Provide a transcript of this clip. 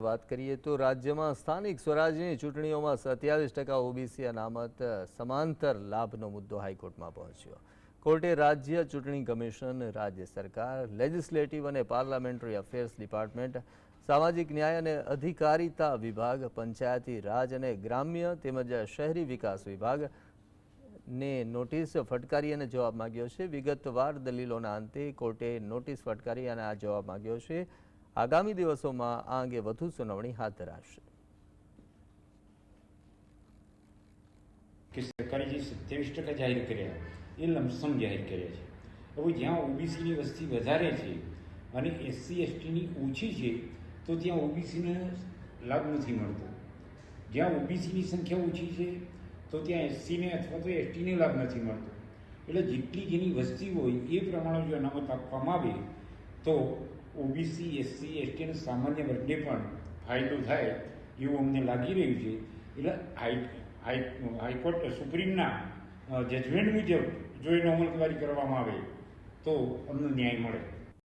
વાત કરીએ તો રાજ્યમાં સ્થાનિક સ્વરાજ્યની ચૂંટણીઓમાં સત્યાવીસ ટકા ઓબીસી અનામત, સમાંતર લાભનો મુદ્દો હાઈકોર્ટમાં પહોંચ્યો. કોર્ટે રાજ્ય ચૂંટણી કમિશન, રાજ્ય સરકાર લેજિસ્લેટિવ અને પાર્લામેન્ટરી અફેર્સ ડિપાર્ટમેન્ટ સામાજિક ન્યાય અને અધિકારીતા વિભાગ, પંચાયતી રાજ અને ગ્રામ્ય તેમજ શહેરી વિકાસ વિભાગ ને નોટિસ ફટકારી અને જવાબ માંગ્યો છે. વિગતવાર દલીલોના અંતે કોર્ટે નોટિસ ફટકારી અને આ જવાબ માંગ્યો છે. આગામી દિવસોમાં આ અંગે વધુ સુનાવણી હાથ ધરાશે. કે સરકારે જે સત્યાવીસ ટકા જાહેર કર્યા, એ લમસમ જાહેર કર્યા છે. હવે જ્યાં ઓબીસીની વસ્તી વધારે છે અને એસસી, એસટીની ઓછી છે, તો ત્યાં ઓબીસીને લાભ નથી મળતો. જ્યાં ઓબીસીની સંખ્યા ઓછી છે, તો ત્યાં એસસીને અથવા તો એસટીને લાભ નથી મળતો. એટલે જેટલી જેની વસ્તી હોય, એ પ્રમાણે જો અનામત આપવામાં આવે, તો ઓબીસી, એસસી, એસટી અને સામાન્ય વર્ગને પણ ફાયદો થાય એવું અમને લાગી રહ્યું છે. એટલે હાઈ હાઈ, હાઈકોર્ટ, સુપ્રીમના જજમેન્ટ મુજબ જો એનો અમલવારી કરવામાં આવે તો અમને ન્યાય મળે.